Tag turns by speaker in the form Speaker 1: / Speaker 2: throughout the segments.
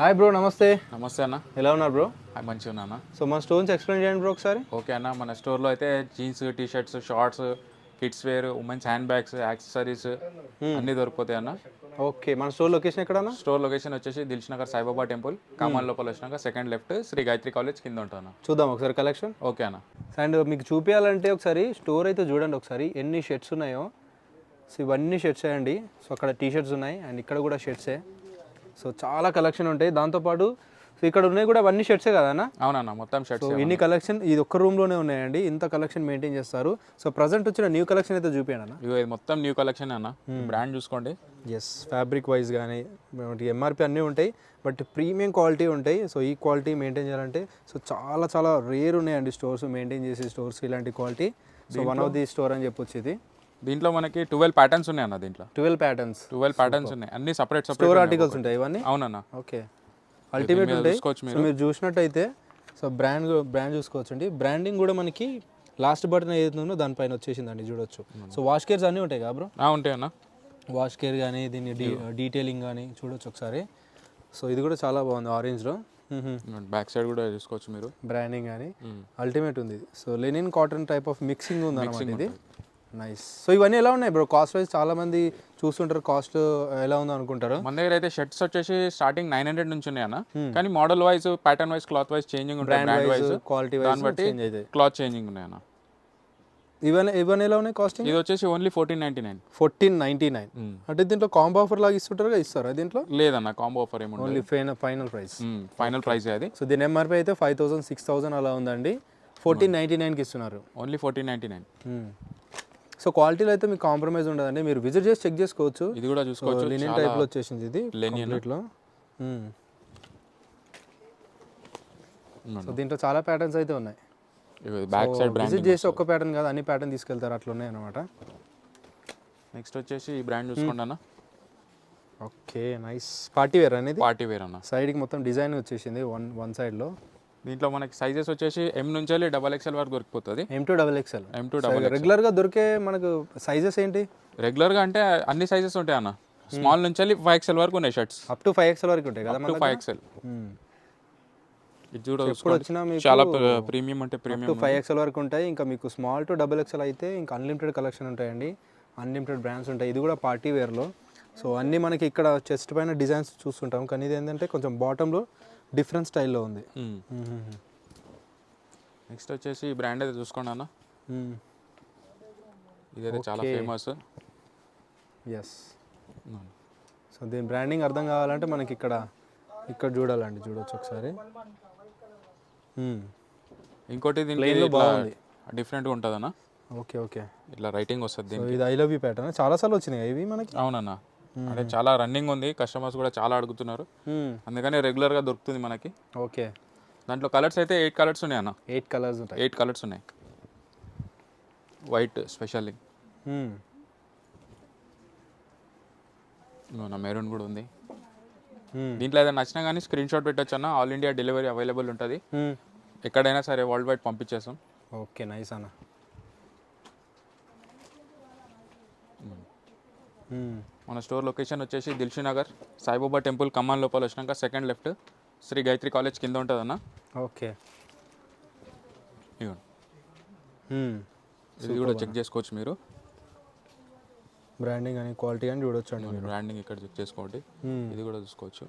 Speaker 1: Hi bro నమస్తే
Speaker 2: నమస్తే అన్న.
Speaker 1: ఎలా ఉన్నారు బ్రో
Speaker 2: మంచిగా ఉన్నా అన్న.
Speaker 1: సో మన స్టోన్స్ ఎక్స్ప్లెయిన్ చేయండి బ్రో ఒకసారి.
Speaker 2: ఓకే అన్న. మన స్టోర్లో అయితే jeans T shirts shorts kids wear women's hand bags accessories అన్నీ దొరికిపోతాయి అన్న.
Speaker 1: ఓకే మన స్టోర్ లొకేషన్ ఎక్కడన్నా?
Speaker 2: స్టోర్ లొకేషన్ వచ్చేసి దిల్ష్ నగర్ సాయిబాబా టెంపుల్. కామన్ లోపల వచ్చినాక second left Sri Gayatri college కింద ఉంటాను
Speaker 1: చూద్దాం ఒకసారి కలెక్షన్
Speaker 2: ఓకే అన్న.
Speaker 1: అండ్ మీకు చూపించాలంటే ఒకసారి స్టోర్ అయితే చూడండి ఒకసారి. ఎన్ని షర్ట్స్ ఉన్నాయో. సో ఇవన్నీ షర్ట్స్ అండి. సో అక్కడ టీ షర్ట్స్ ఉన్నాయి. అండ్ ఇక్కడ కూడా షర్ట్సే సో చాలా కలెక్షన్ ఉంటాయి. దాంతోపాటు సో ఇక్కడ ఉన్నాయి కూడా అవన్నీ షర్ట్సే కదా అన్న?
Speaker 2: అవునన్న మొత్తం షర్ట్స్
Speaker 1: ఇన్ని కలెక్షన్ ఇది ఒక్క రూమ్లోనే ఉన్నాయండి. ఇంత కలెక్షన్ మెయింటైన్ చేస్తారు. సో ప్రజెంట్ వచ్చిన న్యూ కలెక్షన్ అయితే చూపించండి అన్న.
Speaker 2: ఇది మొత్తం న్యూ కలెక్షన్ అన్న. బ్రాండ్ చూసుకోండి.
Speaker 1: ఎస్ ఫ్యాబ్రిక్ వైజ్ కానీ ఎంఆర్పి అన్నీ ఉంటాయి. బట్ ప్రీమియం క్వాలిటీ ఉంటాయి. సో ఈ క్వాలిటీ మెయింటైన్ చేయాలంటే సో చాలా చాలా రేర్ ఉన్నాయండి స్టోర్స్ మెయింటైన్ చేసే స్టోర్స్ ఇలాంటి quality so one of the store అని చెప్పొచ్చు ఇది.
Speaker 2: దీంట్లో మనకి ట్వెల్వ్ ప్యాటర్న్స్ ఉన్నాయి అన్న దీంట్లో.
Speaker 1: ట్వెల్వ్ ప్యాటర్న్స్
Speaker 2: ట్వెల్వ్ ప్యాటర్న్స్ ఉన్నాయి. అన్ని సపరేట్
Speaker 1: స్టోర్
Speaker 2: సపరేట్
Speaker 1: ఆర్టికల్స్ ఉంటాయి ఇవన్నీ?
Speaker 2: అవునన్న.
Speaker 1: ఓకే అల్టిమేట్ ఉంటాయి. సో మీరు. చూసినట్టయితే సో బ్రాండ్ బ్రాండ్ చూసుకోవచ్చు అండి బ్రాండింగ్ కూడా మనకి లాస్ట్ బటన్ ఏదైతే ఉందో దానిపైన వచ్చేసిందండి చూడొచ్చు. సో వాష్ కేర్స్ అన్నీ ఉంటాయి కదా బ్రో
Speaker 2: ఆ, ఉంటాయి అన్న
Speaker 1: వాష్ కేర్ కానీ దీన్ని డీ డీటెయిలింగ్ కానీ చూడొచ్చు ఒకసారి. సో ఇది కూడా చాలా బాగుంది ఆరెంజ్లో
Speaker 2: బ్యాక్ సైడ్ కూడా చూసుకోవచ్చు మీరు.
Speaker 1: బ్రాండింగ్ కానీ. అల్టిమేట్ ఉంది. So linen cotton type of mixing ఉంది అనమాట ఇది. నైస్ సో ఇవన్నీ ఎలా ఉన్నాయి బ్రో కాస్ట్ వైజ్ చాలా మంది చూస్తుంటారు కాస్ట్ ఎలా ఉందో అనుకుంటారు.
Speaker 2: మన దగ్గర అయితే షర్ట్స్ వచ్చేసి స్టార్టింగ్ నైన్ హండ్రెడ్ నుంచి ఉన్నాయి అన్న. కానీ model wise pattern wise cloth wise changing ఉంటాయి బ్రాండ్ వైజ్
Speaker 1: క్వాలిటీ వైజ్
Speaker 2: బట్టి క్లాత్ చేంజింగ్ ఉన్నాయి అన్న.
Speaker 1: ఇవన్నీ ఇవన్నీ ఎలా ఉన్నాయి కాస్టింగ్
Speaker 2: ఇది వచ్చేసి only fourteen ninety nine
Speaker 1: fourteen ninety nine అంటే దీంట్లో కాంబో ఆఫర్ లాగా ఇస్తుంటారు ఇస్తారా దీంట్లో?
Speaker 2: లేదన్న కాంబో ఆఫర్ ఏముండదు.
Speaker 1: Only final price
Speaker 2: final price అది.
Speaker 1: సో దీని ఎంఆర్పి అయితే ఫైవ్ థౌసండ్ సిక్స్ థౌసండ్ అలా ఉందండి. ఫోర్టీన్ నైంటీ నైన్కి ఇస్తున్నారు.
Speaker 2: Only fourteen ninety nine
Speaker 1: so క్వాలిటీలో అయితే మీకు కాంప్రమైజ్ ఉండదండి. మీరు విజిట్ చేసి చెక్ చేసుకోవచ్చు.
Speaker 2: ఇది కూడా చూసుకోవచ్చు. చాలా
Speaker 1: టైప్లో వచ్చేసింది ఇది
Speaker 2: ఉందండి.
Speaker 1: సో దీంట్లో చాలా ప్యాటర్న్స్ అయితే ఉన్నాయి.
Speaker 2: బ్యాక్ సైడ్
Speaker 1: విజిట్ చేసి ఒక్క ప్యాటర్న్ కాదు అన్ని ప్యాటర్న్ తీసుకెళ్తారు అట్లా ఉన్నాయి అనమాట
Speaker 2: నెక్స్ట్ వచ్చేసి ఈ బ్రాండ్ చూసుకోండి అన్న.
Speaker 1: ఓకే నైస్ పార్టీ వేర్ అనేది?
Speaker 2: పార్టీ వేర్ అన్న
Speaker 1: సైడ్కి మొత్తం డిజైన్ వచ్చేసింది వన్ వన్ సైడ్లో
Speaker 2: దీంట్లో మనకి సైజెస్ వచ్చేసి ఎం నుంచి వెళ్ళి డబల్ ఎక్స్ఎల్ వరకు దొరికిపోతుంది.
Speaker 1: M to double XL
Speaker 2: M to double
Speaker 1: రెగ్యులర్గా దొరికే మనకు సైజెస్ ఏంటి?
Speaker 2: రెగ్యులర్గా అంటే అన్ని సైజెస్ ఉంటాయి అన్న. స్మాల్ నుంచి వెళ్ళి ఫైవ్ ఎక్స్ఎల్ వరకు ఉన్నాయి shirts
Speaker 1: up to five XL వరకు ఉంటాయి కదా
Speaker 2: టూ ఫైవ్ ఎక్స్ఎల్
Speaker 1: వచ్చినా మీకు
Speaker 2: చాలా ప్రీమియం అంటే ప్రీమియం
Speaker 1: ఫైవ్ ఎక్స్ఎల్ వరకు ఉంటాయి. ఇంకా మీకు స్మాల్ టు డబుల్ ఎక్స్ఎల్ అయితే ఇంకా అన్లిమిటెడ్ కలెక్షన్ ఉంటాయండి. అన్లిమిటెడ్ బ్రాండ్స్ ఉంటాయి. ఇది కూడా పార్టీ వేర్లో సో అన్నీ మనకి ఇక్కడ చెస్ట్ పైన డిజైన్స్ చూస్తుంటాం. కానీ ఇది ఏంటంటే కొంచెం బాటంలో డిఫరెంట్ స్టైల్లో ఉంది.
Speaker 2: నెక్స్ట్ వచ్చేసి ఈ బ్రాండ్ అయితే చూసుకోండి అన్న. ఇదైతే చాలా ఫేమస్
Speaker 1: ఎస్ సో దీని బ్రాండింగ్ అర్థం కావాలంటే మనకి ఇక్కడ ఇక్కడ చూడాలండి చూడొచ్చు ఒకసారి.
Speaker 2: ఇంకోటి దీంట్లో
Speaker 1: బాగుంది.
Speaker 2: డిఫరెంట్గా ఉంటుంది అన్న
Speaker 1: ఓకే ఓకే.
Speaker 2: ఇట్లా రైటింగ్ వస్తుంది
Speaker 1: ఇది ఐ లవ్ యూ ప్యాటర్న్ చాలాసార్లు వచ్చినాయి ఇవి మనకి?
Speaker 2: అవునన్న. అంటే చాలా రన్నింగ్ ఉంది. కస్టమర్స్ కూడా చాలా అడుగుతున్నారు. అందుకని రెగ్యులర్గా దొరుకుతుంది మనకి.
Speaker 1: ఓకే.
Speaker 2: దాంట్లో కలర్స్ అయితే ఎయిట్ కలర్స్ ఉన్నాయి అన్న.
Speaker 1: ఎయిట్ కలర్స్ ఉంటాయి.
Speaker 2: ఎయిట్ కలర్స్ ఉన్నాయి. White specially. నా మెరూన్ కూడా ఉంది. దీంట్లో ఏదైనా నచ్చినా కానీ స్క్రీన్ షాట్ పెట్టచ్చు అన్న. ఆల్ ఇండియా డెలివరీ అవైలబుల్ ఉంటుంది. ఎక్కడైనా సరే వరల్డ్ వైడ్ పంపించేస్తాం.
Speaker 1: ఓకే నైస్ అన్న.
Speaker 2: మన స్టోర్ లొకేషన్ వచ్చేసి దిల్షు నగర్ సాయిబాబా టెంపుల్ కమాన్ లోపల వచ్చినాక second left Sri Gayatri college కింద ఉంటుంది అన్న.
Speaker 1: ఓకే.
Speaker 2: ఇది కూడా చెక్ చేసుకోవచ్చు మీరు.
Speaker 1: బ్రాండింగ్ అని క్వాలిటీ అని చూడొచ్చు అండి మీరు.
Speaker 2: బ్రాండింగ్ ఇక్కడ చెక్ చేసుకోండి. ఇది కూడా చూసుకోవచ్చు.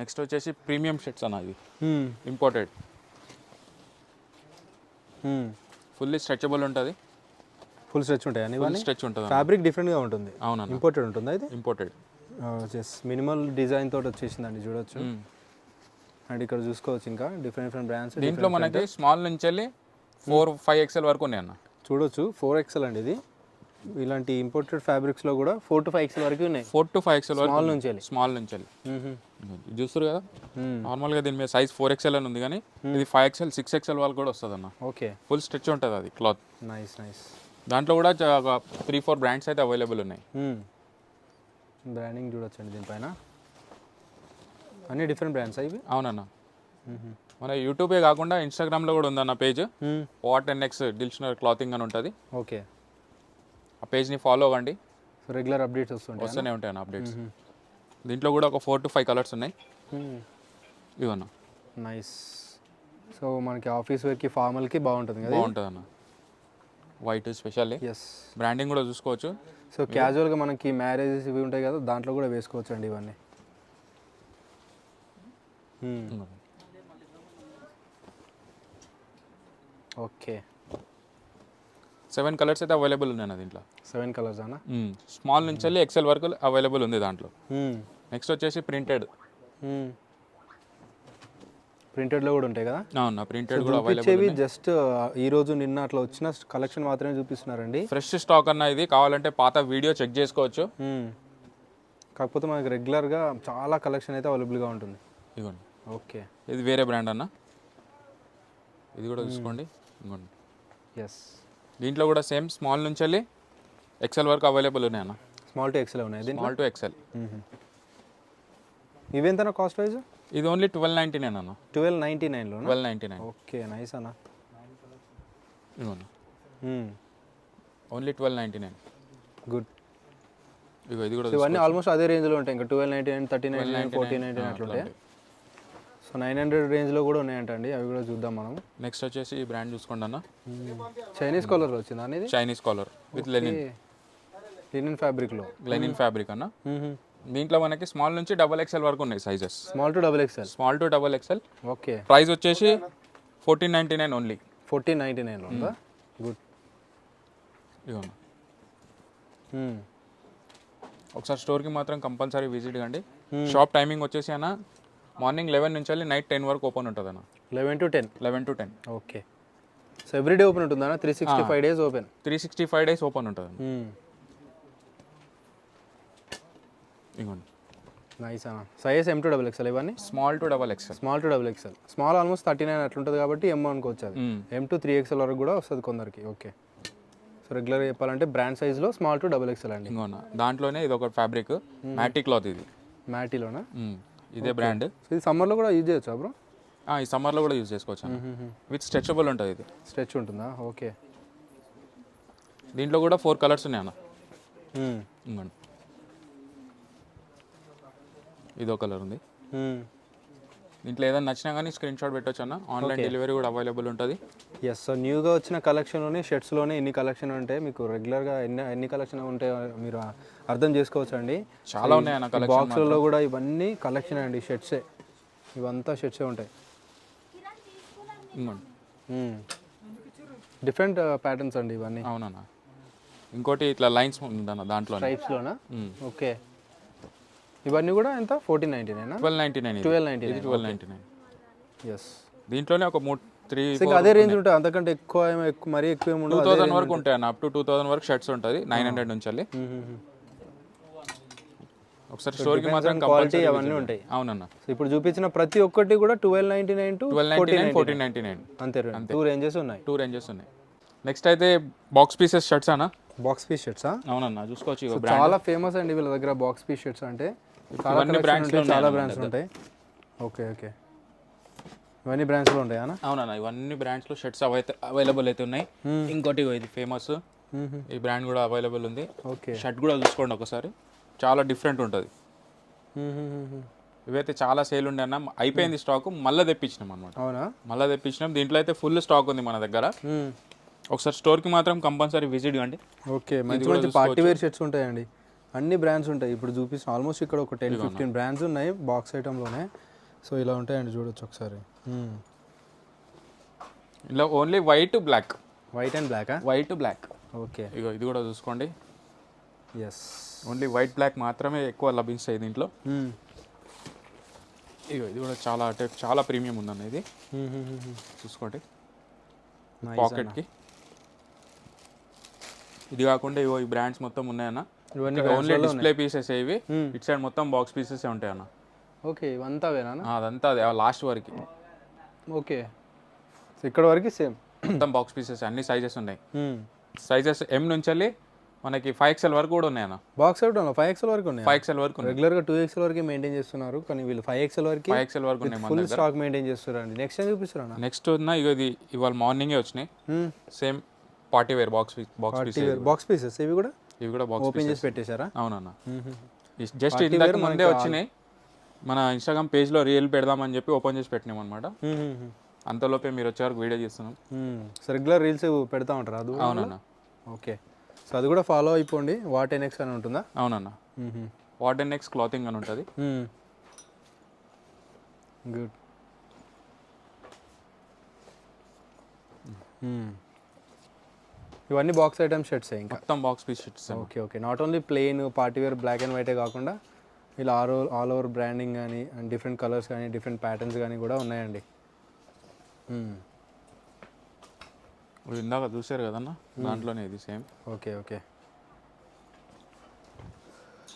Speaker 2: నెక్స్ట్ వచ్చేసి ప్రీమియం షర్ట్స్ అన్న ఇది. ఇంపోర్టెడ్. ఫుల్లీ స్ట్రెచబుల్ ఉంటుంది.
Speaker 1: ఫుల్ స్ట్రెచ్ ఉంటాయి
Speaker 2: ఫుల్ స్ట్రెచ్ ఉంటుంది
Speaker 1: ఫ్యాబ్రిక్ డిఫరెంట్గా ఉంటుంది.
Speaker 2: అవునన్న.
Speaker 1: ఇంపోర్టెడ్ ఉంటుందా ఇది?
Speaker 2: ఇంపోర్టెడ్.
Speaker 1: జస్ట్ మినిమల్ డిజైన్ తోటి వచ్చేసిందండి చూడొచ్చు. అండ్ ఇక్కడ చూసుకోవచ్చు ఇంకా డిఫరెంట్ డిఫరెంట్ బ్రాండ్స్
Speaker 2: దీంట్లో మనకి స్మాల్ నుంచి వెళ్ళి ఫోర్ ఫైవ్ ఎక్స్ఎల్ వరకు ఉన్నాయి అన్న
Speaker 1: చూడొచ్చు ఫోర్ ఎక్స్ఎల్ అండి ఇది. ఇలాంటి ఇంపోర్టెడ్ ఫ్యాబ్రిక్స్లో కూడా ఫోర్ టు ఫైవ్ ఎక్స్ఎల్ వరకు ఉన్నాయి.
Speaker 2: ఫోర్ టు ఫైవ్ ఎక్స్ఎల్ వరకు
Speaker 1: స్మాల్ నుంచి వెళ్ళి
Speaker 2: స్మాల్ నుంచి వెళ్ళి చూస్తారు కదా?
Speaker 1: మ్మ్.
Speaker 2: నార్మల్గా దీని మీద సైజ్ ఫోర్ ఎక్స్ఎల్ అని ఉంది కానీ ఇది ఫైవ్ ఎక్స్ఎల్ సిక్స్ ఎక్స్ఎల్ వాళ్ళకి కూడా వస్తుంది అన్న
Speaker 1: ఓకే.
Speaker 2: ఫుల్ స్ట్రెచ్ ఉంటుంది అది క్లాత్.
Speaker 1: Nice nice.
Speaker 2: దాంట్లో కూడా త్రీ ఫోర్ బ్రాండ్స్ అయితే అవైలబుల్ ఉన్నాయి.
Speaker 1: బ్రాండింగ్ చూడొచ్చండి దీనిపైన. అన్ని డిఫరెంట్ బ్రాండ్స్ ఇవి?
Speaker 2: అవునన్న. మన యూట్యూబే కాకుండా ఇన్స్టాగ్రామ్లో కూడా ఉందన్న page. What and next డిల్షనర్ clothing అని ఉంటుంది.
Speaker 1: ఓకే.
Speaker 2: ఆ పేజ్ని ఫాలో అవ్వండి.
Speaker 1: రెగ్యులర్ అప్డేట్స్ వస్తుంటాయి?
Speaker 2: వస్తూనే ఉంటాయి అప్డేట్స్. దీంట్లో కూడా ఒక ఫోర్ టు ఫైవ్ కలర్స్ ఉన్నాయి. ఇవన్న.
Speaker 1: నైస్. సో మనకి ఆఫీస్ వేర్కి ఫార్మల్కి బాగుంటుంది కదా
Speaker 2: బాగుంటుంది అన్న వైట్ స్పెషల్లీ
Speaker 1: ఎస్
Speaker 2: బ్రాండింగ్ కూడా చూసుకోవచ్చు.
Speaker 1: సో క్యాజువల్గా మనకి మ్యారేజెస్ ఇవి ఉంటాయి కదా దాంట్లో కూడా వేసుకోవచ్చు అండి ఇవన్నీ. ఓకే
Speaker 2: సెవెన్ కలర్స్ అయితే అవైలబుల్ ఉన్నాయి దీంట్లో.
Speaker 1: సెవెన్ కలర్స్ అన్న
Speaker 2: స్మాల్ నుంచి వెళ్ళి ఎక్సెల్ వరకు అవైలబుల్ ఉంది దాంట్లో. నెక్స్ట్ వచ్చేసి ప్రింటెడ్
Speaker 1: ప్రింటెడ్లో కూడా ఉంటాయి కదా?
Speaker 2: అవునా ప్రింటెడ్ కూడా అవైలబుల్
Speaker 1: చూపించేవి జస్ట్ ఈ రోజు నిన్న అట్లా వచ్చిన కలెక్షన్ మాత్రమే చూపిస్తున్నారండి.
Speaker 2: ఫ్రెష్ స్టాక్ అన్న ఇది. కావాలంటే పాత వీడియో చెక్ చేసుకోవచ్చు.
Speaker 1: కాకపోతే మనకి రెగ్యులర్గా చాలా కలెక్షన్ అయితే అవైలబుల్గా ఉంటుంది.
Speaker 2: ఇదిగోండి.
Speaker 1: ఓకే.
Speaker 2: ఇది వేరే బ్రాండ్ అన్న. ఇది కూడా చూసుకోండి ఇదిగోండి.
Speaker 1: ఎస్
Speaker 2: దీంట్లో కూడా సేమ్ స్మాల్ నుంచి వెళ్ళి ఎక్సెల్ వరకు అవైలబుల్ ఉన్నాయి అన్న.
Speaker 1: స్మాల్ టు ఎక్స్ఎల్ ఉన్నాయి.
Speaker 2: స్మాల్ టు ఎక్సెల్
Speaker 1: ఇవెంతనా కాస్ట్ వైజ్
Speaker 2: ఇది ఓన్లీ ట్వెల్వ్ నైంటీ నైన్ అన్న
Speaker 1: ట్వెల్వ్ నైంటీ నైన్లో
Speaker 2: twelve ninety nine
Speaker 1: okay nice అన్న.
Speaker 2: Only twelve ninety nine
Speaker 1: good.
Speaker 2: ఇగో ఇది కూడా
Speaker 1: ఇవన్నీ ఆల్మోస్ట్ అదే రేంజ్లో ఉంటాయి. ఇంకా twelve ninety nine thirty nine nine forty ninety nine అట్లా ఉంటాయి సో నైన్ హండ్రెడ్ రేంజ్లో కూడా ఉన్నాయంటండి. అవి కూడా చూద్దాం మనం.
Speaker 2: నెక్స్ట్ వచ్చేసి ఈ బ్రాండ్ చూసుకోండి అన్న.
Speaker 1: చైనీస్ కలర్ వచ్చిందా అనేది
Speaker 2: Chinese collar with linen.
Speaker 1: Linen ఫ్యాబ్రిక్లో.
Speaker 2: లెనిన్ ఫ్యాబ్రిక్ అన్న. దీంట్లో మనకి స్మాల్ నుంచి డబల్ ఎక్స్ఎల్ వరకు ఉన్నాయి sizes
Speaker 1: small to double XL
Speaker 2: small to double XL
Speaker 1: okay
Speaker 2: price వచ్చేసి fourteen ninety nine only
Speaker 1: fourteen ninety నైన్లో ఉందా గుడ్
Speaker 2: ఇదిగోండి ఒకసారి స్టోర్కి మాత్రం కంపల్సరీ విజిట్ కండి. షాప్ టైమింగ్ వచ్చేసి అన్న మార్నింగ్ లెవెన్ నుంచి వెళ్ళి నైట్ టెన్ వరకు ఓపెన్ ఉంటుంది అన్న.
Speaker 1: Eleven to ten
Speaker 2: eleven to ten
Speaker 1: okay so everyday open ఉంటుందా three sixty five days open
Speaker 2: three sixty five days open ఉంటుంది ఇదిగోండి
Speaker 1: నైస్ అన్న. Size M to double XL ఇవన్నీ?
Speaker 2: Small to double XL
Speaker 1: small to double XL small almost thirty nine అట్లుంటుంది కాబట్టి ఎం అనుకోవచ్చు అది M to three XL వరకు కూడా వస్తుంది కొందరికి. ఓకే సో రెగ్యులర్గా చెప్పాలంటే బ్రాండ్ సైజ్లో స్మాల్ టు డబుల్ ఎక్స్ఎల్ అండి.
Speaker 2: ఇంకోన దాంట్లోనే ఇది ఒక ఫ్యాబ్రిక్ మ్యాటి క్లాత్ ఇది.
Speaker 1: మ్యాటీలోనా.
Speaker 2: ఇదే బ్రాండ్
Speaker 1: ఇది సమ్మర్లో కూడా యూజ్ చేయొచ్చా బ్రో
Speaker 2: ఈ సమ్మర్లో కూడా యూజ్ చేసుకోవచ్చు విత్ స్ట్రెచబుల్ ఉంటుంది ఇది.
Speaker 1: స్ట్రెచ్ ఉంటుందా? ఓకే
Speaker 2: దీంట్లో కూడా ఫోర్ కలర్స్ ఉన్నాయి అన్న ఇంకోండి. ఇదో కలర్ ఉంది. దీంట్లో ఏదైనా నచ్చినా కానీ స్క్రీన్ షాట్ పెట్టొచ్చు అన్న. ఆన్లైన్ డెలివరీ కూడా అవైలబుల్ ఉంటుంది.
Speaker 1: ఎస్ సో న్యూగా వచ్చిన కలెక్షన్లోనే షర్ట్స్లోనే ఎన్ని కలెక్షన్ ఉంటాయి. మీకు రెగ్యులర్గా ఎన్ని ఎన్ని కలెక్షన్ ఉంటాయో మీరు అర్థం చేసుకోవచ్చు అండి
Speaker 2: చాలా ఉన్నాయి అన్న కలెక్షన్
Speaker 1: బాక్స్లలో కూడా ఇవన్నీ కలెక్షన్ అండి షర్ట్సే ఇవంతా షర్ట్సే ఉంటాయి. డిఫరెంట్ ప్యాటర్న్స్ అండి ఇవన్నీ.
Speaker 2: అవునన్న. ఇంకోటి ఇట్లా లైన్స్ ఉందన్న దాంట్లో
Speaker 1: టైప్స్లోనా ఓకే ఇవన్నీ కూడా ఎంత? ఫోర్టీన్ నైంటీ నైనా
Speaker 2: twelve ninety nine
Speaker 1: twelve ninety
Speaker 2: ఇది
Speaker 1: nine
Speaker 2: twelve ninety nine
Speaker 1: yes
Speaker 2: దీంట్లోనే ఒక మూడు త్రీ
Speaker 1: అదే రేంజ్ ఉంటుంది. అంతకంటే ఎక్కువ మరీ ఎక్కువ ఏమి
Speaker 2: టూ థౌసండ్ వరకు ఉంటాయి అన్న అప్ టు టూ థౌసండ్ వరకు షర్ట్స్ ఉంటుంది. నైన్ హండ్రెడ్ నుంచి వెళ్ళి. ఒకసారి స్టోర్కి మాత్రం
Speaker 1: క్వాలిటీ అవన్నీ ఉంటాయి.
Speaker 2: అవునన్న.
Speaker 1: ఇప్పుడు చూపించిన ప్రతి ఒక్కటి కూడా twelve ninety nine to
Speaker 2: twelve ninety nine fourteen ninety nine
Speaker 1: అంతే. టూ రేంజెస్ ఉన్నాయి.
Speaker 2: టూ రేంజెస్ ఉన్నాయి. నెక్స్ట్ అయితే బాక్స్ పీసెస్ షర్ట్స్ అన్న.
Speaker 1: బాక్స్ పీస్ షర్ట్సా
Speaker 2: అవునన్నా చూసుకోవచ్చు
Speaker 1: చాలా ఫేమస్ అండి వీళ్ళ దగ్గర బాక్స్ పీస్ షర్ట్స్ అంటే.
Speaker 2: ఇవన్నీ
Speaker 1: ఉంటాయి, చాలా బ్రాండ్స్ ఉంటాయి. Okay okay. ఇవన్నీ బ్రాండ్స్లో ఉంటాయా అన్న?
Speaker 2: అవునన్న ఇవన్నీ బ్రాండ్స్లో షర్ట్స్ అవైతే అవైలబుల్ అయితే ఉన్నాయి. ఇంకోటి ఇది ఫేమస్ ఈ బ్రాండ్ కూడా అవైలబుల్ ఉంది.
Speaker 1: ఓకే.
Speaker 2: షర్ట్ కూడా చూసుకోండి ఒకసారి. చాలా డిఫరెంట్ ఉంటుంది. ఇవైతే చాలా సేల్ ఉండే అన్న. అయిపోయింది స్టాక్ మళ్ళీ తెప్పించినాం అనమాట
Speaker 1: అవునా?
Speaker 2: మళ్ళీ తెప్పించినాం. దీంట్లో అయితే ఫుల్ స్టాక్ ఉంది మన దగ్గర. ఒకసారి స్టోర్కి మాత్రం కంపల్సరీ విజిట్ కండి
Speaker 1: ఓకే మంచి మంచి పార్టీ వేర్ షర్ట్స్ ఉంటాయండి. అన్ని బ్రాండ్స్ ఉంటాయి. ఇప్పుడు చూపిస్తాం ఆల్మోస్ట్ ఇక్కడ ఒక టెన్ ఫిఫ్టీన్ బ్రాండ్స్ ఉన్నాయి బాక్స్ ఐటెంలోనే సో ఇలా ఉంటాయండి చూడొచ్చు ఒకసారి.
Speaker 2: ఇలా only white black
Speaker 1: white and బ్లాకా
Speaker 2: white black
Speaker 1: okay
Speaker 2: ఇగో ఇది కూడా చూసుకోండి.
Speaker 1: ఎస్
Speaker 2: ఓన్లీ వైట్ బ్లాక్ మాత్రమే ఎక్కువ లభిస్తాయి దీంట్లో. ఇగో ఇది కూడా చాలా అంటే చాలా ప్రీమియం ఉందన్న ఇది. చూసుకోండి. పాకెట్కి ఇది కాకుండా ఇగో ఈ బ్రాండ్స్ మొత్తం ఉన్నాయన్న.
Speaker 1: ఇవన్నీ
Speaker 2: ఓన్లీ డిస్ప్లే పీసెస్ ఇవి. ఇటు సైడ్ మొత్తం బాక్స్ పీసెస్ ఉంటాయి అన్న.
Speaker 1: ఓకే ఇవంతా
Speaker 2: అదంతా అది. లాస్ట్ వరకు.
Speaker 1: ఓకే. సో ఇక్కడ వరకు సేమ్
Speaker 2: మొత్తం బాక్స్ పీసెస్ అన్ని సైజెస్ ఉన్నాయి. సైజెస్ ఎం నుంచి వెళ్ళి మనకి ఫైవ్ ఎక్స్ఎల్ వరకు కూడా ఉన్నాయి అన్న.
Speaker 1: బాక్స్ అవుట్ ఫైవ్ ఎక్స్ఎల్ వరకు ఉన్నాయి?
Speaker 2: ఫైవ్ ఎక్స్ఎల్ వరకు ఉన్నాయి.
Speaker 1: రెగ్యులర్గా టూ ఎక్స్ఎల్ వరకే మెయింటైన్ చేస్తున్నారు. కానీ వీళ్ళు ఫైవ్ ఎక్స్ఎల్ వరకు
Speaker 2: ఫైవ్ ఎక్స్ఎల్ వరకు ఉన్నాయి
Speaker 1: ఫుల్ స్టాక్ మెయింటైన్ చేస్తున్నారు అండి. నెక్స్ట్ టైం చూపిస్తారా
Speaker 2: నెక్స్ట్ ఉన్న ఇగో ఇది ఇవాళ మార్నింగే వచ్చినాయి. Same party wear box box piece
Speaker 1: box pieces ఇవి కూడా?
Speaker 2: ఇవి కూడా బాక్స్
Speaker 1: ఓపెన్ చేసి పెట్టేశారా?
Speaker 2: అవునన్న. జస్ట్ ఇంతకు ముందే వచ్చినాయి. మన ఇన్స్టాగ్రామ్ పేజ్లో రీల్ పెడదామని చెప్పి ఓపెన్ చేసి పెట్టినాం అనమాట అంతలోపే మీరు వచ్చే వరకు వీడియో చేస్తున్నాం.
Speaker 1: రెగ్యులర్ రీల్స్ పెడతా ఉంటారు. అది
Speaker 2: అవునన్న.
Speaker 1: ఓకే సో అది కూడా ఫాలో అయిపోండి. వాట్ ఎన్ఎక్స్ అని ఉంటుందా?
Speaker 2: అవునన్న. వాట్ నెక్స్ట్ క్లాతింగ్ అని ఉంటుంది.
Speaker 1: గుడ్ ఇవన్నీ బాక్స్ ఐటమ్ షర్ట్స్ ఇంకా?
Speaker 2: మొత్తం box piece shirts
Speaker 1: okay okay not only plain party wear black and వైటే కాకుండా ఇలా all over all over branding కానీ అండ్ డిఫరెంట్ కలర్స్ కానీ డిఫరెంట్ ప్యాటర్న్స్ కానీ కూడా ఉన్నాయండి. Hmm.
Speaker 2: ఇప్పుడు ఇందాక చూసారు కదన్న? దాంట్లోనే ఇది సేమ్
Speaker 1: ఓకే ఓకే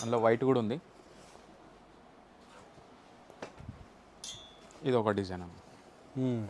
Speaker 2: అందులో వైట్ కూడా ఉంది. ఇది ఒక డిజైన్ అన్న
Speaker 1: Hmm.